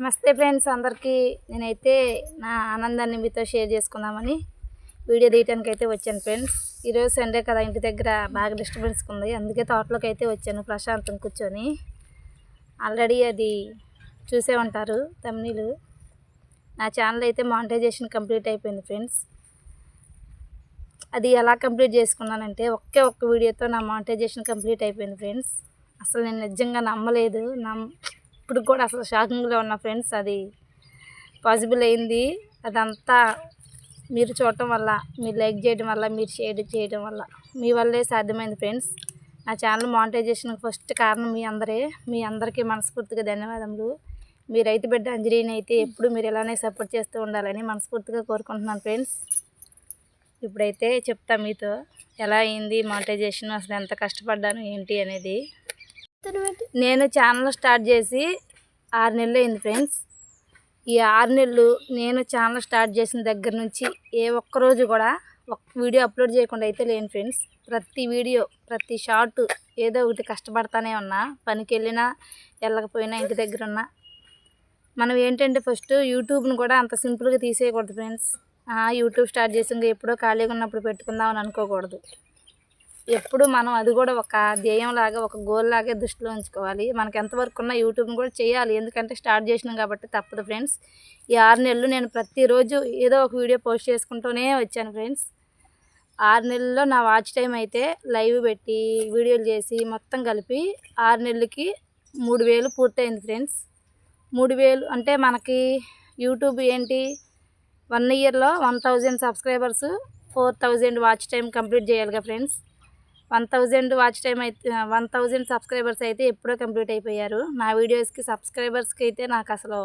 నమస్తే ఫ్రెండ్స్ అందరికీ నేనైతే నా ఆనందాన్ని మీతో షేర్ చేసుకుందామని వీడియో తీయటానికి అయితే వచ్చాను ఫ్రెండ్స్. ఈరోజు సండే కదా ఇంటి దగ్గర బాగా డిస్టర్బెన్స్ ఉంది. అందుకే తోటలోకి అయితే వచ్చాను ప్రశాంతం కూర్చొని. ఆల్రెడీ అది చూసే ఉంటారు తమిళీలు నా ఛానల్ అయితే మానిటైజేషన్ కంప్లీట్ అయిపోయింది ఫ్రెండ్స్. అది ఎలా కంప్లీట్ చేసుకున్నానంటే ఒకే ఒక్క వీడియోతో నా మానిటైజేషన్ కంప్లీట్ అయిపోయింది ఫ్రెండ్స్. అసలు నేను నిజంగా నమ్మలేదు. నమ్ ఇప్పుడు కూడా అసలు షాకింగ్లో ఉన్న ఫ్రెండ్స్ అది పాసిబుల్ అయింది. అదంతా మీరు చూడటం వల్ల మీరు లైక్ చేయడం వల్ల మీరు షేర్ చేయడం వల్ల మీ వల్లే సాధ్యమైంది ఫ్రెండ్స్. నా ఛానల్ మానిటైజేషన్కి ఫస్ట్ కారణం మీ అందరే. మీ అందరికీ మనస్ఫూర్తిగా ధన్యవాదములు. మీ రైతు బిడ్డ అంజలిని అయితే ఎప్పుడు మీరు ఇలానే సపోర్ట్ చేస్తూ ఉండాలని మనస్ఫూర్తిగా కోరుకుంటున్నాను ఫ్రెండ్స్. ఇప్పుడైతే చెప్తా మీతో ఎలా అయింది మానిటైజేషన్? అసలు ఎంత కష్టపడ్డాను? ఏంటి అనేది నేను ఛానల్ స్టార్ట్ చేసి ఆరు నెలలు అయింది ఫ్రెండ్స్. ఈ ఆరు నెలలు నేను ఛానల్ స్టార్ట్ చేసిన దగ్గర నుంచి ఏ ఒక్క రోజు కూడా ఒక వీడియో అప్లోడ్ చేయకుండా అయితే లేను ఫ్రెండ్స్. ప్రతి వీడియో ప్రతి షార్ట్ ఏదో ఒకటి కష్టపడతానే ఉన్నా పనికి వెళ్ళినా వెళ్ళకపోయినా ఇంటి దగ్గర ఉన్నా. మనం ఏంటంటే ఫస్ట్ యూట్యూబ్ను కూడా అంత సింపుల్గా తీసేయకూడదు ఫ్రెండ్స్. యూట్యూబ్ స్టార్ట్ చేసి ఇంకా ఎప్పుడో ఖాళీగా ఉన్నప్పుడు పెట్టుకుందాం అని అనుకోకూడదు. ఎప్పుడు మనం అది కూడా ఒక ధ్యేయం లాగా ఒక గోల్ లాగే దృష్టిలో ఉంచుకోవాలి. మనకు ఎంతవరకు ఉన్న యూట్యూబ్ని కూడా చేయాలి. ఎందుకంటే స్టార్ట్ చేసినాం కాబట్టి తప్పదు ఫ్రెండ్స్. ఈ ఆరు నెలలు నేను ప్రతిరోజు ఏదో ఒక వీడియో పోస్ట్ చేసుకుంటూనే వచ్చాను ఫ్రెండ్స్. ఆరు నెలల్లో నా వాచ్ టైం అయితే లైవ్ పెట్టి వీడియోలు చేసి మొత్తం కలిపి ఆరు నెలలకి మూడు వేలు పూర్తయింది ఫ్రెండ్స్. మూడు వేలు అంటే మనకి యూట్యూబ్ ఏంటి? వన్ ఇయర్లో one thousand subscribers four thousand watch time complete చేయాలిగా friends. One thousand watch time అయితే వన్ థౌజండ్ సబ్స్క్రైబర్స్ అయితే ఎప్పుడో కంప్లీట్ అయిపోయారు. నా వీడియోస్కి సబ్స్క్రైబర్స్కి అయితే నాకు అసలు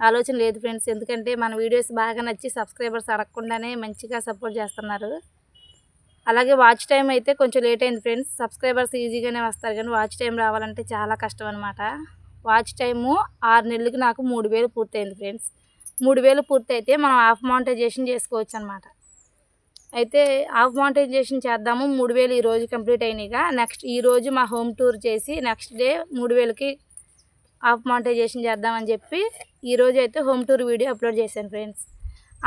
ఆలోచన లేదు ఫ్రెండ్స్ ఎందుకంటే మన వీడియోస్ బాగా నచ్చి సబ్స్క్రైబర్స్ అడగకుండానే మంచిగా సపోర్ట్ చేస్తున్నారు. అలాగే వాచ్ టైం అయితే కొంచెం లేట్ అయింది ఫ్రెండ్స్ సబ్స్క్రైబర్స్ ఈజీగానే వస్తారు కానీ వాచ్ టైం రావాలంటే చాలా కష్టం అనమాట వాచ్ టైము ఆరు నెలలకి నాకు మూడు వేలు పూర్తయింది ఫ్రెండ్స్ మూడు వేలు పూర్తయితే మనం హాఫ్ మౌంటైజేషన్ చేసుకోవచ్చు అనమాట అయితే హాఫ్ మానిటైజేషన్ చేద్దాము మూడు వేలు ఈరోజు కంప్లీట్ అయినాయిగా. నెక్స్ట్ ఈరోజు మా హోమ్ టూర్ చేసి నెక్స్ట్ డే మూడు వేలకి హాఫ్ మానిటైజేషన్ చేద్దామని చెప్పి ఈరోజు అయితే హోమ్ టూర్ వీడియో అప్లోడ్ చేశాను ఫ్రెండ్స్.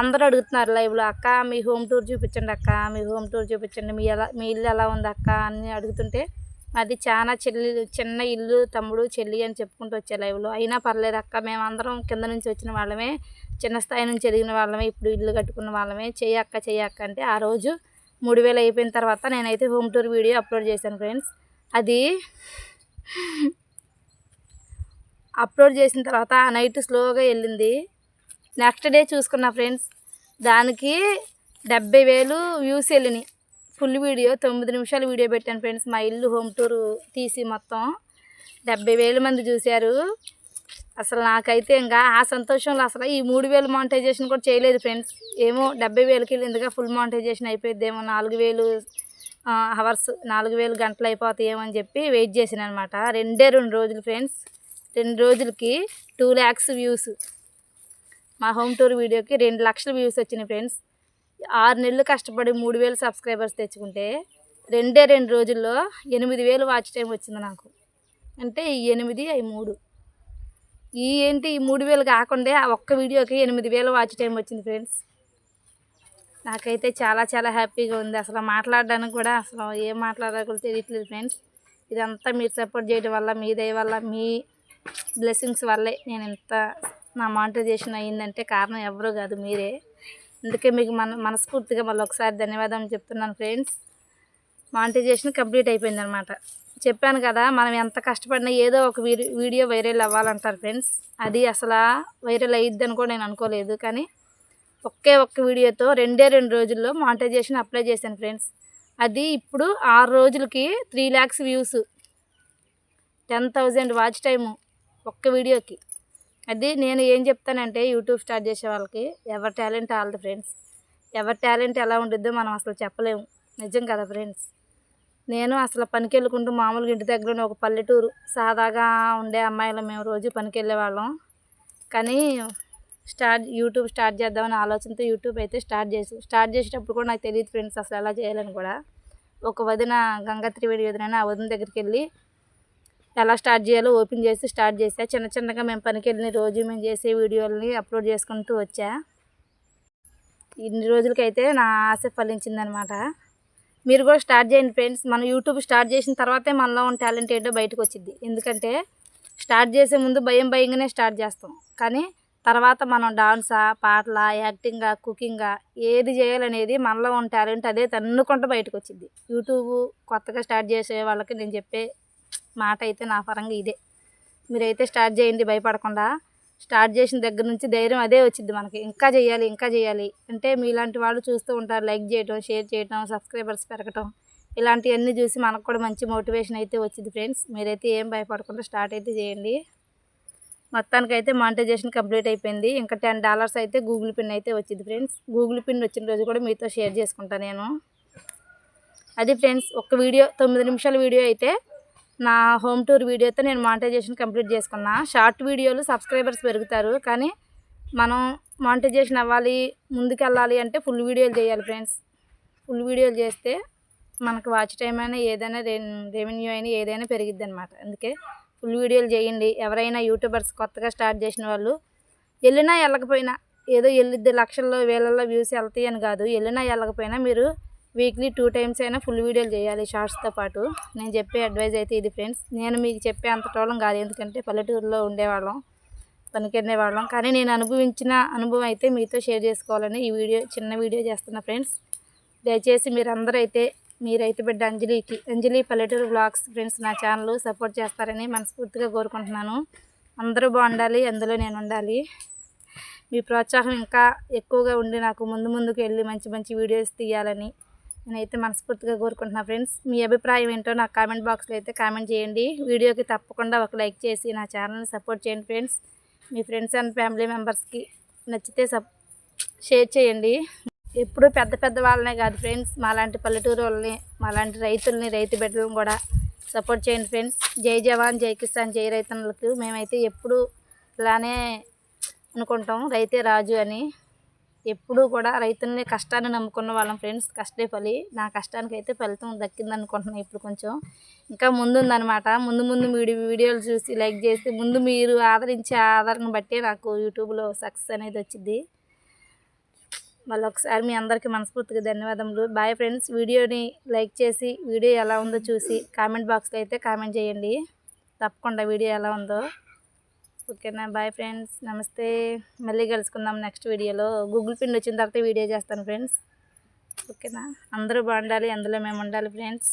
అందరూ అడుగుతున్నారు లైవ్లో అక్క మీ హోమ్ టూర్ చూపించండి అక్క మీ హోమ్ టూర్ చూపించండి మీ ఎలా మీ ఇల్లు ఎలా ఉంది అక్క? అని అడుగుతుంటే అది చాలా చెల్లి చిన్న ఇల్లు తమ్ముడు చెల్లి అని చెప్పుకుంటూ వచ్చే లైవ్లో. అయినా పర్లేదు అక్క మేమందరం కింద నుంచి వచ్చిన వాళ్ళమే చిన్న స్థాయి నుంచి ఎదిగిన వాళ్ళమే ఇప్పుడు ఇల్లు కట్టుకున్న వాళ్ళమే. చెయ్యక్క చెయ్యక్క అంటే ఆ రోజు మూడు వేలు అయిపోయిన తర్వాత నేనైతే హోమ్ టూర్ వీడియో అప్లోడ్ చేశాను ఫ్రెండ్స్. అది అప్లోడ్ చేసిన తర్వాత ఆ నైట్ స్లోగా వెళ్ళింది. నెక్స్ట్ డే చూసుకున్న ఫ్రెండ్స్ దానికి డెబ్బై వేలు వ్యూస్ వెళ్ళినాయి. ఫుల్ వీడియో తొమ్మిది నిమిషాలు వీడియో పెట్టాను ఫ్రెండ్స్. మా ఇల్లు హోమ్ టూర్ తీసి మొత్తం డెబ్బై వేల మంది చూశారు. అసలు నాకైతే ఇంకా ఆ సంతోషంలో అసలు ఈ మూడు వేలు మానిటైజేషన్ కూడా చేయలేదు ఫ్రెండ్స్. ఏమో డెబ్బై వేలకి వెళ్ళిందిగా ఫుల్ మానిటైజేషన్ అయిపోయిద్దేమో నాలుగు వేలు అవర్స్ నాలుగు వేలు గంటలు అయిపోతాయేమో అని చెప్పి వెయిట్ చేసాను అనమాట రెండే రెండు రోజులు ఫ్రెండ్స్. రెండు రోజులకి టూ ల్యాక్స్ వ్యూస్ మా హోమ్ టూర్ వీడియోకి రెండు లక్షల వ్యూస్ వచ్చినాయి ఫ్రెండ్స్. ఆరు నెలలు కష్టపడి మూడు వేలు సబ్స్క్రైబర్స్ తెచ్చుకుంటే రెండే రెండు రోజుల్లో ఎనిమిది వేలు వాచ్ టైం వచ్చింది నాకు. అంటే ఈ ఎనిమిది అవి మూడు. ఈ ఏంటి ఈ మూడు వేలు కాకుండా ఆ ఒక్క వీడియోకి ఎనిమిది వేలు వాచ్ టైం వచ్చింది ఫ్రెండ్స్. నాకైతే చాలా చాలా హ్యాపీగా ఉంది. అసలు మాట్లాడడానికి కూడా అసలు ఏం మాట్లాడాలో తెలియట్లేదు ఫ్రెండ్స్. ఇదంతా మీరు సపోర్ట్ చేయడం వల్ల మీ దయ వల్ల మీ బ్లెస్సింగ్స్ వల్లే నేను ఇంత నా మానిటైజేషన్ అయ్యిందంటే కారణం ఎవరు కాదు మీరే. అందుకే మీకు మన మనస్ఫూర్తిగా మళ్ళీ ఒకసారి ధన్యవాదం చెప్తున్నాను ఫ్రెండ్స్. మానిటైజేషన్ కంప్లీట్ అయిపోయింది అనమాట చెప్పాను కదా మనం ఎంత కష్టపడినా ఏదో ఒక వీడియో వైరల్ అవ్వాలంటారు ఫ్రెండ్స్. అది అసలు వైరల్ అయ్యిద్దని కూడా నేను అనుకోలేదు. కానీ ఒకే ఒక్క వీడియోతో రెండే రెండు రోజుల్లో మానిటైజేషన్ అప్లై చేశాను ఫ్రెండ్స్. అది ఇప్పుడు ఆరు రోజులకి three lakhs views. Ten thousand watch time ఒక్క వీడియోకి. అది నేను ఏం చెప్తానంటే యూట్యూబ్ స్టార్ట్ చేసే వాళ్ళకి ఎవరి టాలెంట్ వాళ్ళది ఫ్రెండ్స్. ఎవరి టాలెంట్ ఎలా ఉండిద్దో మనం అసలు చెప్పలేము. నిజం కదా ఫ్రెండ్స్? నేను అసలు పనికి వెళ్ళుకుంటూ మామూలుగా ఇంటి దగ్గర ఒక పల్లెటూరు సాదాగా ఉండే అమ్మాయిలు మేము రోజు పనికి వెళ్ళేవాళ్ళం కానీ స్టార్ట్ యూట్యూబ్ స్టార్ట్ చేద్దామని ఆలోచనతో యూట్యూబ్ అయితే స్టార్ట్ చేసి స్టార్ట్ చేసేటప్పుడు కూడా నాకు తెలియదు ఫ్రెండ్స్ అసలు ఎలా చేయాలని కూడా. ఒక వదిన గంగా త్రివేడి వదిన ఆ వదిన దగ్గరికి వెళ్ళి ఎలా స్టార్ట్ చేయాలో ఓపెన్ చేసి స్టార్ట్ చేసా. చిన్న చిన్నగా మేము పనికి వెళ్ళిన రోజు మేము చేసే వీడియోలని అప్లోడ్ చేసుకుంటూ వచ్చా. ఇన్ని రోజులకైతే నా ఆశ ఫలించిందనమాట. మీరు కూడా స్టార్ట్ చేయండి ఫ్రెండ్స్. మనం యూట్యూబ్ స్టార్ట్ చేసిన తర్వాతే మనలో ఉన్న టాలెంట్ ఏంటో బయటకు వచ్చింది ఎందుకంటే స్టార్ట్ చేసే ముందు భయం భయంగానే స్టార్ట్ చేస్తాం. కానీ తర్వాత మనం డాన్సా పాటలా యాక్టింగా కుకింగా ఏది చేయాలనేది మనలో ఉన్న టాలెంట్ అదే తన్నుకుంటూ బయటకు వచ్చింది యూట్యూబ్ కొత్తగా స్టార్ట్ చేసే వాళ్ళకి నేను చెప్పే మాట అయితే నా పరంగా ఇదే. మీరైతే స్టార్ట్ చేయండి భయపడకుండా. స్టార్ట్ చేసిన దగ్గర నుంచి ధైర్యం అదే వచ్చింది మనకి. ఇంకా చేయాలి ఇంకా చేయాలి. అంటే మీలాంటి వాళ్ళు చూస్తూ ఉంటారు లైక్ చేయటం షేర్ చేయటం సబ్స్క్రైబర్స్ పెరగటం. ఇలాంటివన్నీ చూసి మనకు కూడా మంచి మోటివేషన్ అయితే వచ్చింది ఫ్రెండ్స్. మీరైతే ఏం భయపడకుండా స్టార్ట్ అయితే చేయండి. మొత్తానికి అయితే మానిటైజేషన్ కంప్లీట్ అయిపోయింది. ఇంకా టెన్ డాలర్స్ అయితే గూగుల్ పిన్ అయితే వచ్చింది ఫ్రెండ్స్. గూగుల్ పిన్ వచ్చిన రోజు కూడా మీతో షేర్ చేసుకుంటాను నేను. అది ఫ్రెండ్స్ ఒక వీడియో తొమ్మిది నిమిషాల వీడియో అయితే నా హోమ్ టూర్ వీడియోతో నేను మానిటైజేషన్ కంప్లీట్ చేసుకున్నా. షార్ట్ వీడియోలు సబ్స్క్రైబర్స్ పెరుగుతారు. కానీ మనం మానిటైజేషన్ అవ్వాలి ముందుకెళ్ళాలి అంటే ఫుల్ వీడియోలు చేయాలి ఫ్రెండ్స్ ఫుల్ వీడియోలు చేస్తే మనకు వాచ్ టైం అయినా ఏదైనా రెవెన్యూ అయినా ఏదైనా పెరిగిద్ది అనమాట అందుకే ఫుల్ వీడియోలు చేయండి. ఎవరైనా యూట్యూబర్స్ కొత్తగా స్టార్ట్ చేసిన వాళ్ళు వెళ్ళినా వెళ్ళకపోయినా ఏదో వెళ్ళిద్ది లక్షల్లో వేలల్లో వ్యూస్ వెళ్తాయి అని కాదు. వెళ్ళినా వెళ్ళకపోయినా మీరు వీక్లీ టూ టైమ్స్ అయినా ఫుల్ వీడియోలు చేయాలి షార్ట్స్తో పాటు. నేను చెప్పే అడ్వైజ్ అయితే ఇది ఫ్రెండ్స్. నేను మీకు చెప్పే అంత టోలం కాదు ఎందుకంటే పల్లెటూరులో ఉండేవాళ్ళం పనికి వాళ్ళం కానీ నేను అనుభవించిన అనుభవం అయితే మీతో షేర్ చేసుకోవాలని ఈ వీడియో చిన్న వీడియో చేస్తున్నా ఫ్రెండ్స్. దయచేసి మీరందరూ అయితే మీ రైతు బిడ్డ అంజలికి అంజలి పల్లెటూరు బ్లాగ్స్ ఫ్రెండ్స్ నా ఛానల్ సపోర్ట్ చేస్తారని మనస్ఫూర్తిగా కోరుకుంటున్నాను. అందరూ బాగుండాలి అందులో నేను ఉండాలి. మీ ప్రోత్సాహం ఇంకా ఎక్కువగా ఉండి నాకు ముందు ముందుకు వెళ్ళి మంచి మంచి వీడియోస్ తీయాలని నేనైతే మనస్ఫూర్తిగా కోరుకుంటున్నా ఫ్రెండ్స్. మీ అభిప్రాయం ఏంటో నాకు కామెంట్ బాక్స్లో అయితే కామెంట్ చేయండి. వీడియోకి తప్పకుండా ఒక లైక్ చేసి నా ఛానల్ని సపోర్ట్ చేయండి ఫ్రెండ్స్. మీ ఫ్రెండ్స్ అండ్ ఫ్యామిలీ మెంబర్స్కి నచ్చితే సప్ షేర్ చేయండి. ఎప్పుడు పెద్ద పెద్ద వాళ్ళనే కాదు ఫ్రెండ్స్. మాలాంటి పల్లెటూరు వాళ్ళని మాలాంటి రైతుల్ని రైతు బిడ్డలను కూడా సపోర్ట్ చేయండి ఫ్రెండ్స్. జై జవాన్ జై కిసాన్ జై రైతన్నులకు. మేమైతే ఎప్పుడు ఇలానే అనుకుంటాం. రైతే రాజు అని. ఎప్పుడూ కూడా రైతుల్ని కష్టాన్ని నమ్ముకున్న వాళ్ళం ఫ్రెండ్స్. కష్టే ఫలి నా కష్టానికి అయితే ఫలితం దక్కింది అనుకుంటున్నాను ఇప్పుడు కొంచెం. ఇంకా ముందు ముందు ముందు వీడియో వీడియోలు చూసి లైక్ చేసి ముందు మీరు ఆదరించే ఆధారం బట్టే నాకు యూట్యూబ్లో సక్సెస్ అనేది వచ్చింది మళ్ళీ ఒకసారి మీ అందరికీ మనస్ఫూర్తిగా ధన్యవాదములు. Bye friends. వీడియోని లైక్ చేసి వీడియో ఎలా ఉందో చూసి కామెంట్ బాక్స్లో అయితే కామెంట్ చేయండి. తప్పకుండా వీడియో ఎలా ఉందో. ఓకేనా బాయ్ ఫ్రెండ్స్. నమస్తే. మళ్ళీ కలుసుకుందాం నెక్స్ట్ వీడియోలో. గూగుల్ పిన్ వచ్చిన తర్వాత వీడియో చేస్తాను ఫ్రెండ్స్. ఓకేనా? అందరూ బాగుండాలి అందులో మేము ఉండాలి ఫ్రెండ్స్.